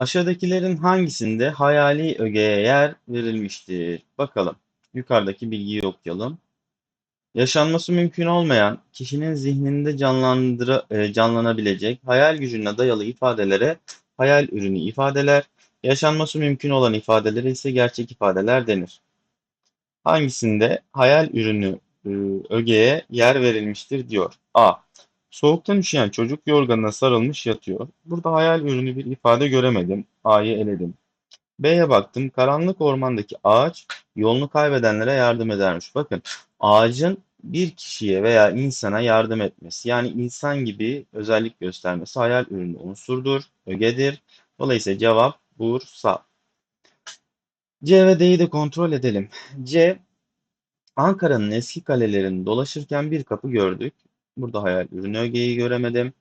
Aşağıdakilerin hangisinde hayali ögeye yer verilmiştir? Bakalım. Yukarıdaki bilgiyi okuyalım. Yaşanması mümkün olmayan, kişinin zihninde canlandıra, e, canlanabilecek, hayal gücüne dayalı ifadelere hayal ürünü ifadeler, yaşanması mümkün olan ifadelere ise gerçek ifadeler denir. Hangisinde hayal ürünü e, ögeye yer verilmiştir diyor. A. Soğuktan üşüyen çocuk yorganına sarılmış yatıyor. Burada hayal ürünü bir ifade göremedim. A'yı eledim. B'ye baktım. Karanlık ormandaki ağaç yolunu kaybedenlere yardım edermiş. Bakın ağacın bir kişiye veya insana yardım etmesi yani insan gibi özellik göstermesi hayal ürünü unsurdur, ögedir. Dolayısıyla cevap Bursa. C ve D'yi de kontrol edelim. C Ankara'nın eski kalelerinde dolaşırken bir kapı gördük. Burada hayal ürünü ögeyi göremedim.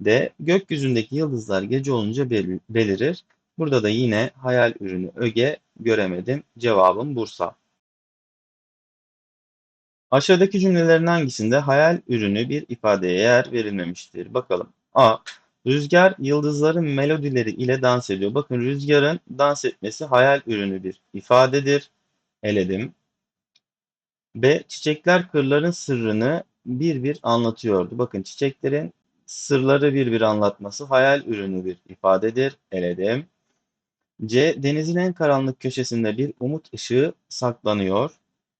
D. Gökyüzündeki yıldızlar gece olunca bel- belirir. Burada da yine hayal ürünü öge göremedim. Cevabım Bursa. Aşağıdaki cümlelerin hangisinde hayal ürünü bir ifadeye yer verilmemiştir? Bakalım. A. Rüzgar yıldızların melodileri ile dans ediyor. Bakın rüzgarın dans etmesi hayal ürünü bir ifadedir. Eledim. B. Çiçekler kırların sırrını bir bir anlatıyordu. Bakın çiçeklerin sırları bir bir anlatması hayal ürünü bir ifadedir. Eledim. C. Denizin en karanlık köşesinde bir umut ışığı saklanıyor.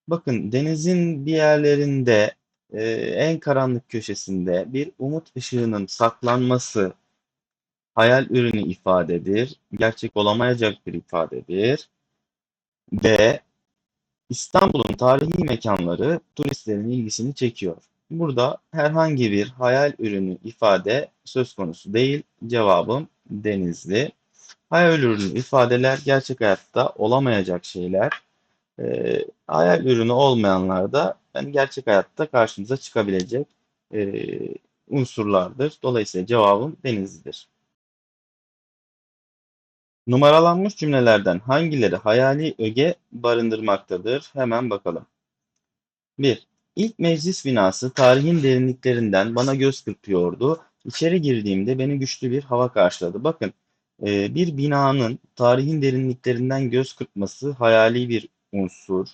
Bakın denizin bir yerlerinde e, en karanlık köşesinde bir umut ışığının saklanması hayal ürünü ifadedir. Gerçek olamayacak bir ifadedir. D. İstanbul'un tarihi mekanları turistlerin ilgisini çekiyor. Burada herhangi bir hayal ürünü ifade söz konusu değil. Cevabım Denizli. Hayal ürünü ifadeler gerçek hayatta olamayacak şeyler. Ee, hayal ürünü olmayanlar da yani gerçek hayatta karşımıza çıkabilecek e, unsurlardır. Dolayısıyla cevabım Denizli'dir. Numaralanmış cümlelerden hangileri hayali öge barındırmaktadır? Hemen bakalım. 1. İlk meclis binası tarihin derinliklerinden bana göz kırpıyordu. İçeri girdiğimde beni güçlü bir hava karşıladı. Bakın, e, bir binanın tarihin derinliklerinden göz kırpması hayali bir unsur.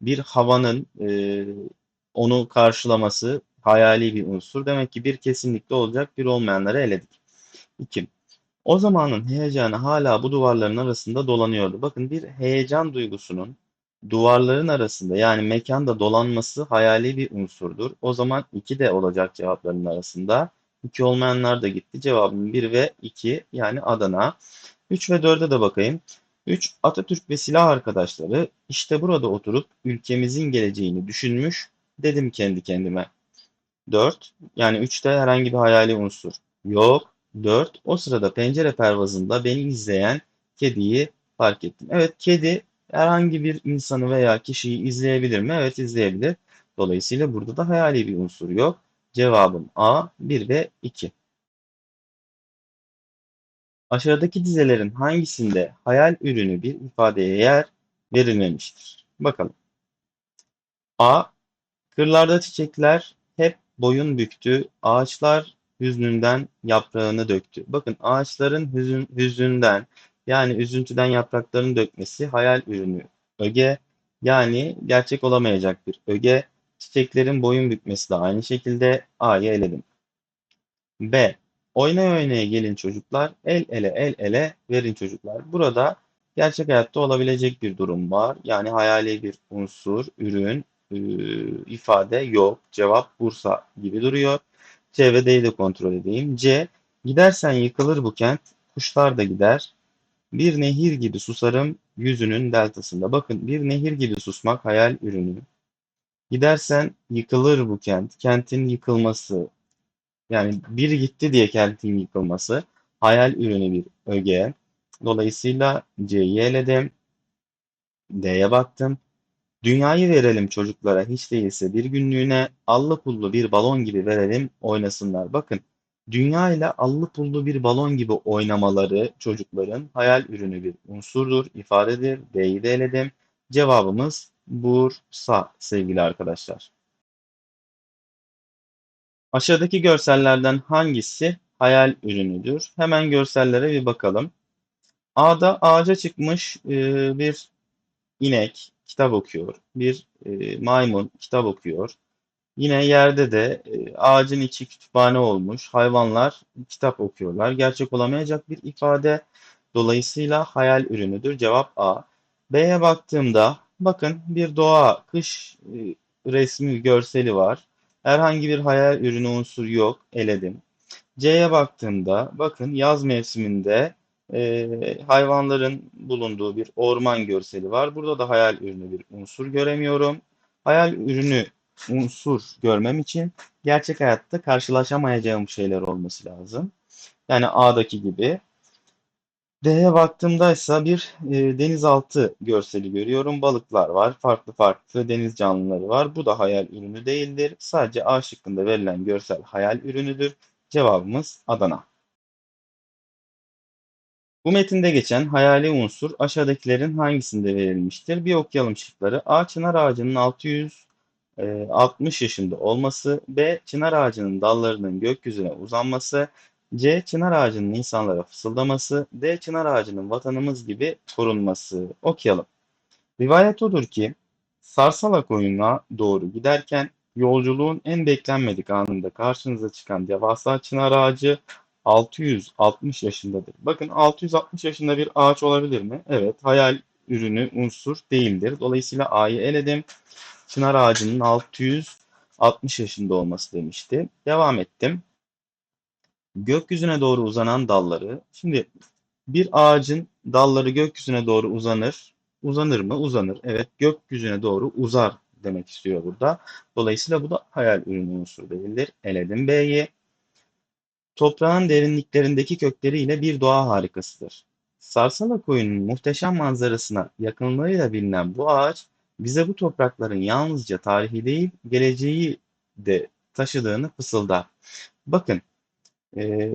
Bir havanın e, onu karşılaması hayali bir unsur. Demek ki bir kesinlikle olacak, bir olmayanları eledik. 2. O zamanın heyecanı hala bu duvarların arasında dolanıyordu. Bakın bir heyecan duygusunun duvarların arasında yani mekanda dolanması hayali bir unsurdur. O zaman 2 de olacak cevapların arasında. 2 olmayanlar da gitti. Cevabım 1 ve 2 yani Adana. 3 ve 4'e de bakayım. 3 Atatürk ve silah arkadaşları işte burada oturup ülkemizin geleceğini düşünmüş dedim kendi kendime. 4 yani 3'te herhangi bir hayali unsur yok. 4 o sırada pencere pervazında beni izleyen kediyi fark ettim. Evet kedi herhangi bir insanı veya kişiyi izleyebilir mi? Evet izleyebilir. Dolayısıyla burada da hayali bir unsur yok. Cevabım A 1 ve 2. Aşağıdaki dizelerin hangisinde hayal ürünü bir ifadeye yer verilmemiştir? Bakalım. A. Kırlarda çiçekler hep boyun büktü. Ağaçlar hüznünden yaprağını döktü. Bakın ağaçların hüzün, hüzünden yani üzüntüden yapraklarını dökmesi hayal ürünü öge yani gerçek olamayacak bir öge. Çiçeklerin boyun bükmesi de aynı şekilde A'yı eledim. B. Oynaya oynaya gelin çocuklar, el ele el ele verin çocuklar. Burada gerçek hayatta olabilecek bir durum var. Yani hayali bir unsur, ürün, e, ifade yok. Cevap Bursa gibi duruyor. C ve D'yi de kontrol edeyim. C. Gidersen yıkılır bu kent, kuşlar da gider. Bir nehir gibi susarım yüzünün deltasında. Bakın bir nehir gibi susmak hayal ürünü. Gidersen yıkılır bu kent. Kentin yıkılması. Yani biri gitti diye kentin yıkılması. Hayal ürünü bir öge. Dolayısıyla C'yi eledim. D'ye baktım. Dünyayı verelim çocuklara hiç değilse bir günlüğüne allı pullu bir balon gibi verelim oynasınlar. Bakın dünya ile allı pullu bir balon gibi oynamaları çocukların hayal ürünü bir unsurdur, ifadedir. D'yi de eledim. Cevabımız Bursa sevgili arkadaşlar. Aşağıdaki görsellerden hangisi hayal ürünüdür? Hemen görsellere bir bakalım. A'da ağaca çıkmış e, bir inek kitap okuyor. Bir e, maymun kitap okuyor. Yine yerde de e, ağacın içi kütüphane olmuş. Hayvanlar kitap okuyorlar. Gerçek olamayacak bir ifade. Dolayısıyla hayal ürünüdür. Cevap A. B'ye baktığımda bakın bir doğa, kış e, resmi, görseli var. Herhangi bir hayal ürünü unsur yok. Eledim. C'ye baktığımda bakın yaz mevsiminde e, hayvanların bulunduğu bir orman görseli var. Burada da hayal ürünü bir unsur göremiyorum. Hayal ürünü unsur görmem için gerçek hayatta karşılaşamayacağım şeyler olması lazım. Yani A'daki gibi. D'ye baktığımda ise bir e, denizaltı görseli görüyorum. Balıklar var. Farklı farklı deniz canlıları var. Bu da hayal ürünü değildir. Sadece A şıkkında verilen görsel hayal ürünüdür. Cevabımız Adana. Bu metinde geçen hayali unsur aşağıdakilerin hangisinde verilmiştir? Bir okuyalım şıkları. A. Çınar ağacının 660 yaşında olması. B. Çınar ağacının dallarının gökyüzüne uzanması. C. Çınar ağacının insanlara fısıldaması. D. Çınar ağacının vatanımız gibi korunması. Okuyalım. Rivayet odur ki Sarsala koyuna doğru giderken yolculuğun en beklenmedik anında karşınıza çıkan devasa çınar ağacı 660 yaşındadır. Bakın 660 yaşında bir ağaç olabilir mi? Evet, hayal ürünü unsur değildir. Dolayısıyla A'yı eledim. Çınar ağacının 660 yaşında olması demişti. Devam ettim. Gökyüzüne doğru uzanan dalları. Şimdi bir ağacın dalları gökyüzüne doğru uzanır. Uzanır mı? Uzanır. Evet, gökyüzüne doğru uzar demek istiyor burada. Dolayısıyla bu da hayal ürünü unsur değildir. Eledim B'yi. Toprağın derinliklerindeki kökleriyle bir doğa harikasıdır. Sarsala koyunun muhteşem manzarasına yakınlığıyla bilinen bu ağaç, bize bu toprakların yalnızca tarihi değil, geleceği de taşıdığını fısıldar. Bakın, e,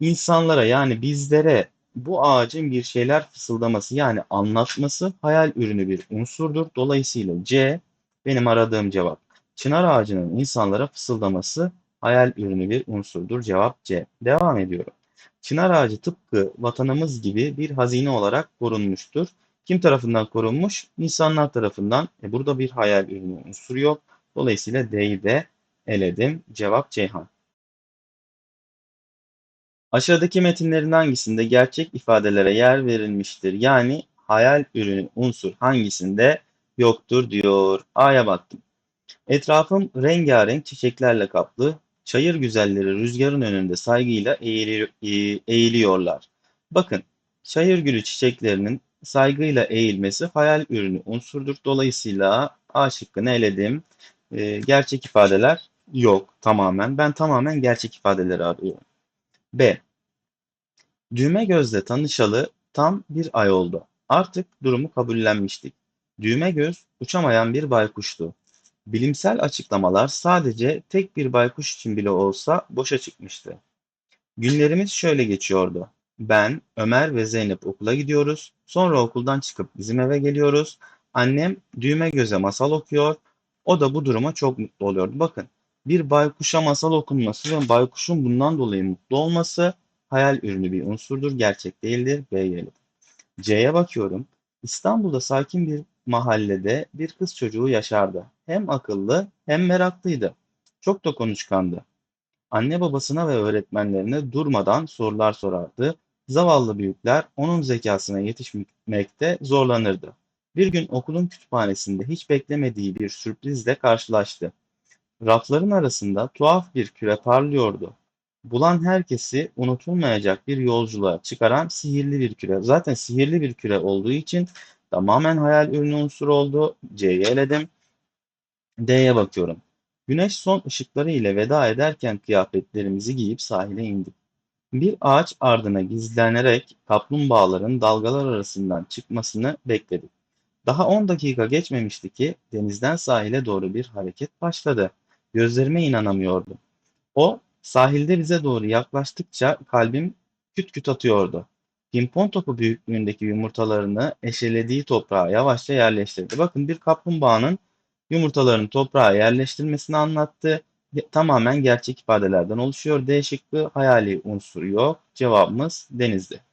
insanlara yani bizlere bu ağacın bir şeyler fısıldaması yani anlatması hayal ürünü bir unsurdur. Dolayısıyla C benim aradığım cevap. Çınar ağacının insanlara fısıldaması hayal ürünü bir unsurdur. Cevap C. Devam ediyorum. Çınar ağacı tıpkı vatanımız gibi bir hazine olarak korunmuştur. Kim tarafından korunmuş? İnsanlar tarafından. E burada bir hayal ürünü unsur yok. Dolayısıyla D'yi de eledim. Cevap Ceyhan. Aşağıdaki metinlerin hangisinde gerçek ifadelere yer verilmiştir? Yani hayal ürünü unsur hangisinde yoktur diyor. A'ya baktım. Etrafım rengarenk çiçeklerle kaplı. Çayır güzelleri rüzgarın önünde saygıyla e, eğiliyorlar. Bakın, çayır gülü çiçeklerinin saygıyla eğilmesi hayal ürünü unsurdur. Dolayısıyla A şıkkını eledim. E, gerçek ifadeler yok tamamen. Ben tamamen gerçek ifadeleri arıyorum. B. Düğme gözle tanışalı tam bir ay oldu. Artık durumu kabullenmiştik. Düğme göz uçamayan bir baykuştu. Bilimsel açıklamalar sadece tek bir baykuş için bile olsa boşa çıkmıştı. Günlerimiz şöyle geçiyordu. Ben, Ömer ve Zeynep okula gidiyoruz. Sonra okuldan çıkıp bizim eve geliyoruz. Annem düğme göze masal okuyor. O da bu duruma çok mutlu oluyordu. Bakın bir baykuşa masal okunması ve baykuşun bundan dolayı mutlu olması hayal ürünü bir unsurdur. Gerçek değildir. B'ye C'ye bakıyorum. İstanbul'da sakin bir mahallede bir kız çocuğu yaşardı. Hem akıllı hem meraklıydı. Çok da konuşkandı. Anne babasına ve öğretmenlerine durmadan sorular sorardı. Zavallı büyükler onun zekasına yetişmekte zorlanırdı. Bir gün okulun kütüphanesinde hiç beklemediği bir sürprizle karşılaştı. Rafların arasında tuhaf bir küre parlıyordu. Bulan herkesi unutulmayacak bir yolculuğa çıkaran sihirli bir küre. Zaten sihirli bir küre olduğu için tamamen hayal ürünü unsur oldu. C'yi eledim. D'ye bakıyorum. Güneş son ışıkları ile veda ederken kıyafetlerimizi giyip sahile indik. Bir ağaç ardına gizlenerek kaplumbağaların dalgalar arasından çıkmasını bekledik. Daha 10 dakika geçmemişti ki denizden sahile doğru bir hareket başladı. Gözlerime inanamıyordum. O sahilde bize doğru yaklaştıkça kalbim küt küt atıyordu. Pimpon topu büyüklüğündeki yumurtalarını eşelediği toprağa yavaşça yerleştirdi. Bakın bir kaplumbağanın yumurtalarını toprağa yerleştirmesini anlattı. Tamamen gerçek ifadelerden oluşuyor. D şıkkı hayali unsur yok. Cevabımız denizdi.